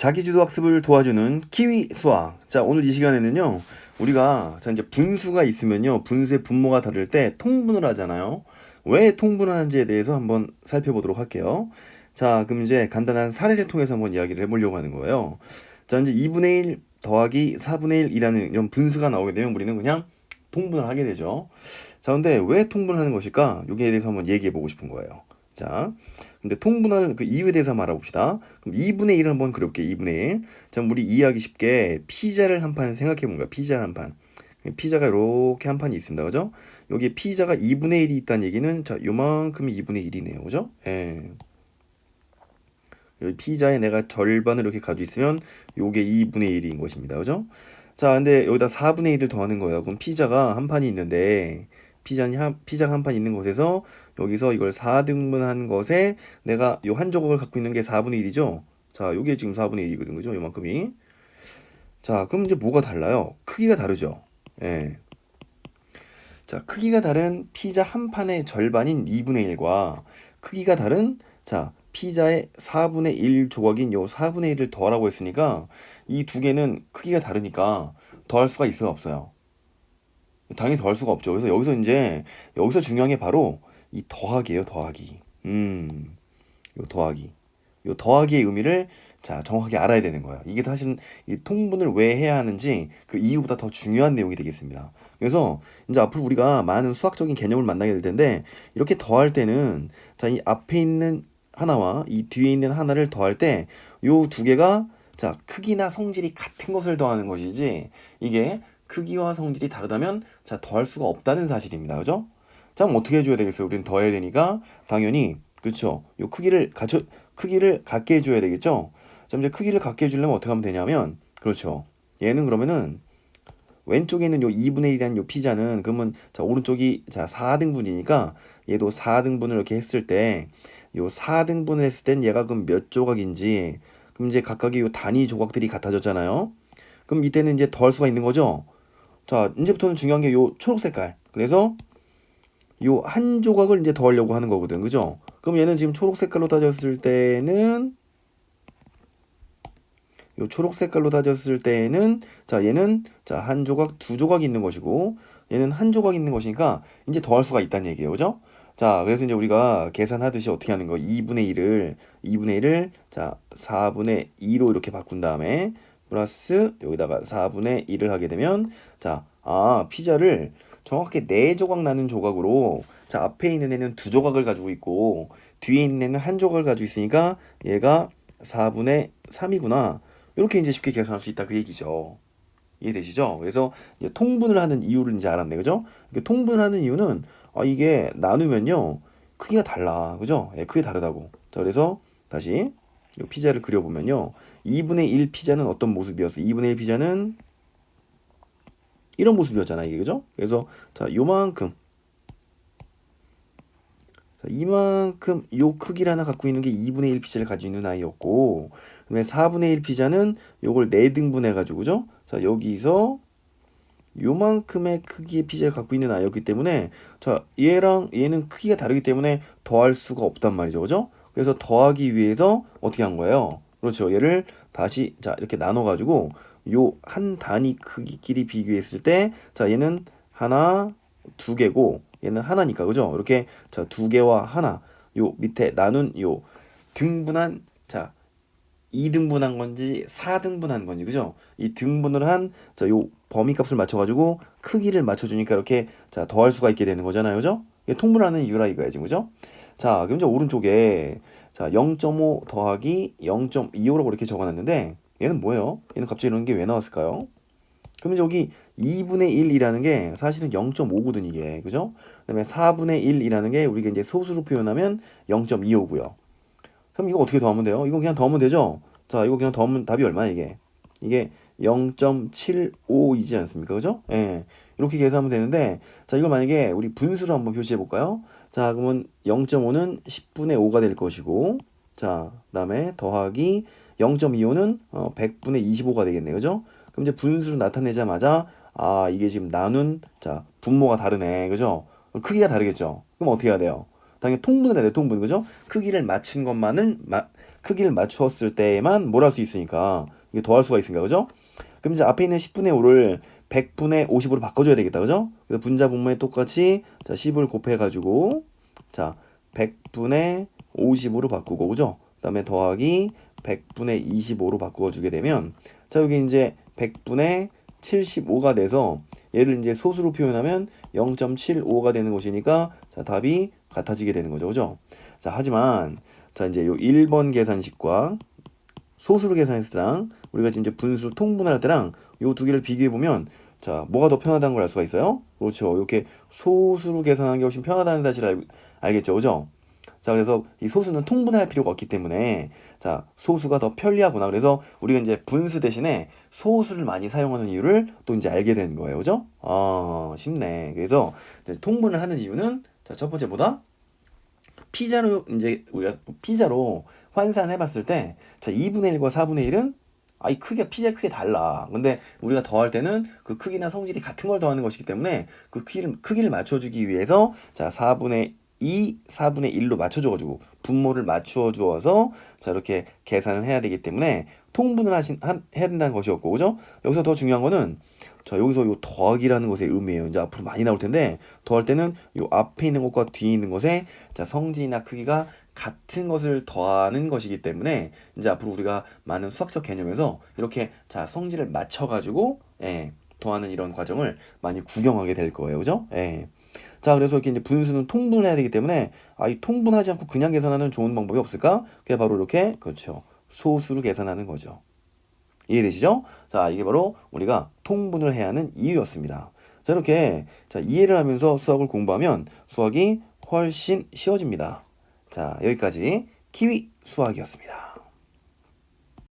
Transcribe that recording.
자기주도 학습을 도와주는 키위 수학. 자, 오늘 이 시간에는요, 우리가, 자, 이제 분수가 있으면요, 분수의 분모가 다를 때 통분을 하잖아요. 왜 통분을 하는지에 대해서 한번 살펴보도록 할게요. 자, 그럼 이제 간단한 사례를 통해서 한번 이야기를 해보려고 하는 거예요. 자, 이제 2분의 1 더하기 4분의 1이라는 이런 분수가 나오게 되면 우리는 그냥 통분을 하게 되죠. 자, 근데 왜 통분하는 것일까? 여기에 대해서 한번 얘기해 보고 싶은 거예요. 자, 근데 통분하는 그 이유에 대해서 한번 알아봅시다. 그럼 2분의 1을 한번 그려볼게. 2분의 1. 자, 우리 이해하기 쉽게 피자를 한 판 생각해 본 거야. 피자 한 판. 피자가 이렇게 한 판이 있습니다. 그죠? 여기에 피자가 2분의 1이 있다는 얘기는 자, 요만큼이 2분의 1이네요. 그죠? 예. 여기 피자에 내가 절반을 이렇게 가지고 있으면 요게 2분의 1인 것입니다. 그죠? 자, 근데 여기다 4분의 1을 더하는 거예요. 그럼 피자가 한 판이 있는데 피자니 한 피자가 한판 있는 곳에서 여기서 이걸 4등분한 것에 내가 요 한 조각을 갖고 있는 게 4분의 1이죠. 자, 요게 지금 4분의 1이거든. 그죠? 요만큼이. 자, 그럼 이제 뭐가 달라요? 크기가 다르죠. 예. 자, 크기가 다른 피자 한 판의 절반인 2분의 1과 크기가 다른 자, 피자의 4분의 1 조각인 요 4분의 1을 더하라고 했으니까 이 두 개는 크기가 다르니까 더할 수가 있어요, 없어요? 당연히 더할 수가 없죠. 그래서 여기서 이제 여기서 중요한 게 바로 이 더하기예요, 더하기. 음. 요 더하기. 요 더하기의 의미를 자, 정확하게 알아야 되는 거예요. 이게 사실은 이 통분을 왜 해야 하는지 그 이유보다 더 중요한 내용이 되겠습니다. 그래서 이제 앞으로 우리가 많은 수학적인 개념을 만나게 될 텐데 이렇게 더할 때는 자, 이 앞에 있는 하나와 이 뒤에 있는 하나를 더할 때 요 두 개가 자, 크기나 성질이 같은 것을 더하는 것이지 이게 크기와 성질이 다르다면 자, 더할 수가 없다는 사실입니다. 그죠? 자, 그럼 어떻게 해줘야 되겠어요? 우리는 더해야 되니까 당연히 그렇죠. 요 크기를 갖춰 크기를 갖게 해줘야 되겠죠. 자, 이제 크기를 갖게 해주려면 어떻게 하면 되냐면 그렇죠. 얘는 그러면은 왼쪽에 있는 요 2분의 1이라는 요 피자는 그러면 자 오른쪽이 자 4등분이니까 얘도 4등분을 이렇게 했을 때 요 4등분을 했을 땐 얘가 그럼 몇 조각인지 그럼 이제 각각의 요 단위 조각들이 같아졌잖아요. 그럼 이때는 이제 더할 수가 있는 거죠. 자 이제부터는 중요한 게 요 초록 색깔. 그래서 요 한 조각을 이제 더하려고 하는 거거든. 그죠? 그럼 얘는 지금 초록 색깔로 따졌을 때는 요 초록 색깔로 따졌을 때는 자 얘는 자 한 조각 두 조각 있는 것이고 얘는 한 조각 있는 것이니까 이제 더할 수가 있다는 얘기예요 그죠 자 그래서 이제 우리가 계산하듯이 어떻게 하는 거 2분의 1을 2분의 1을 자 4분의 2로 이렇게 바꾼 다음에 플러스 여기다가 4분의 1을 하게 되면 자 아 피자를 정확하게 네 조각 나는 조각으로 자 앞에 있는 애는 두 조각을 가지고 있고 뒤에 있는 애는 한 조각을 가지고 있으니까 얘가 4분의 3이구나 이렇게 이제 쉽게 계산할 수 있다 그 얘기죠. 이해되시죠? 그래서 통분을 하는 이유를 이제 알았네, 그죠? 통분을 하는 이유는 아, 이게 나누면요 크기가 달라, 그죠? 예, 크게 다르다고. 자, 그래서 다시 이 피자를 그려보면요, 2분의 1 피자는 어떤 모습이었어? 2분의 1 피자는 이런 모습이었잖아, 이게 그죠? 그래서 자, 요만큼 자, 이만큼 요 크기를 하나 갖고 있는 게 2분의 1 피자를 가지고 있는 아이였고 그다음에 4분의 1 피자는 요걸 4등분해 가지고 죠 자, 여기서 요만큼의 크기의 피자를 갖고 있는 아이였기 때문에 자, 얘랑 얘는 크기가 다르기 때문에 더할 수가 없단 말이죠. 그죠? 그래서 더하기 위해서 어떻게 한 거예요? 그렇죠. 얘를 다시 자, 이렇게 나눠 가지고 요 한 단위 크기끼리 비교했을 때 자, 얘는 하나 두 개고 얘는 하나니까 그죠? 이렇게 자 두 개와 하나 요 밑에 나눈 요 등분한 자 2등분한 건지 4등분한 건지 그죠? 이 등분을 한 자 요 범위 값을 맞춰 가지고 크기를 맞춰 주니까 이렇게 자 더할 수가 있게 되는 거잖아요. 그죠? 통분하는 이유라 이거야 지금 그죠? 자, 그럼 이제 오른쪽에 자 0.5 더하기 0.25라고 이렇게 적어 놨는데 얘는 뭐예요? 얘는 갑자기 이런 게 왜 나왔을까요? 그러면 여기 2분의 1이라는 게 사실은 0.5거든 이게 그죠? 그다음에 4분의 1이라는 게 우리가 이제 소수로 표현하면 0.25고요. 그럼 이거 어떻게 더하면 돼요? 이거 그냥 더하면 되죠? 자, 이거 그냥 더하면 답이 얼마야 이게? 이게 0.75이지 않습니까? 그죠? 예. 이렇게 계산하면 되는데 자, 이걸 만약에 우리 분수로 한번 표시해 볼까요? 자, 그러면 0.5는 10분의 5가 될 것이고 자, 그다음에 더하기 0.25는 어, 100분의 25가 되겠네요. 그죠? 그럼 이제 분수로 나타내자마자 아 이게 지금 나눈 자 분모가 다르네 그죠 크기가 다르겠죠 그럼 어떻게 해야 돼요 당연히 통분을 해야 돼, 통분. 그죠? 크기를 맞춘 것만을, 마, 크기를 맞추었을 때에만 뭘 할 수 있으니까. 이게 더할 수가 있으니까. 그죠? 그럼 이제 앞에 있는 10분의 5를 100분의 50으로 바꿔줘야 되겠다. 그죠? 그래서 분자 분모에 똑같이 자, 10을 곱해가지고 자, 100분의 50으로 바꾸고, 그죠? 그 다음에 더하기 100분의 25로 바꾸어 주게 되면 자, 여기 이제 100분의 75가 돼서 얘를 이제 소수로 표현하면 0.75가 되는 것이니까 자, 답이 같아지게 되는 거죠. 그죠? 자, 하지만 자, 이제 요 1번 계산식과 소수로 계산했을 때랑 우리가 지금 이제 분수 통분할 때랑 요 두 개를 비교해 보면 자, 뭐가 더 편하다는 걸 알 수가 있어요? 그렇죠. 이렇게 소수로 계산하는 게 훨씬 편하다는 사실을 알, 알겠죠. 그죠? 자, 그래서 이 소수는 통분할 필요가 없기 때문에 자, 소수가 더 편리하구나. 그래서 우리가 이제 분수 대신에 소수를 많이 사용하는 이유를 또 이제 알게 되는 거예요. 그죠? 아, 쉽네. 그래서 이제 통분을 하는 이유는 자, 첫 번째 보다 피자로 이제 우리가 피자로 환산해 봤을 때 자, 2분의 1과 4분의 1은 아이 크기가 피자 크게 달라. 근데 우리가 더할 때는 그 크기나 성질이 같은 걸 더하는 것이기 때문에 그 크기를 크기를 맞춰 주기 위해서 자 4분의 2, 4분의 1로 맞춰줘가지고 분모를 맞추어 주어서 자 이렇게 계산을 해야 되기 때문에 통분을 하신 한, 해야 된다는 것이었고 그죠? 여기서 더 중요한 거는 자 여기서 요 더하기라는 것의 의미예요. 이제 앞으로 많이 나올 텐데 더할 때는 요 앞에 있는 것과 뒤에 있는 것의 자 성질이나 크기가 같은 것을 더하는 것이기 때문에 이제 앞으로 우리가 많은 수학적 개념에서 이렇게 자 성질을 맞춰 가지고 예, 더하는 이런 과정을 많이 구경하게 될 거예요, 그죠? 예. 자, 그래서 이렇게 이제 분수는 통분을 해야 되기 때문에 아, 이 통분하지 않고 그냥 계산하는 좋은 방법이 없을까? 그게 바로 이렇게 그렇죠. 소수로 계산하는 거죠. 이해되시죠? 자, 이게 바로 우리가 통분을 해야 하는 이유였습니다. 자, 이렇게 자, 이해를 하면서 수학을 공부하면 수학이 훨씬 쉬워집니다. 자, 여기까지 키위 수학이었습니다.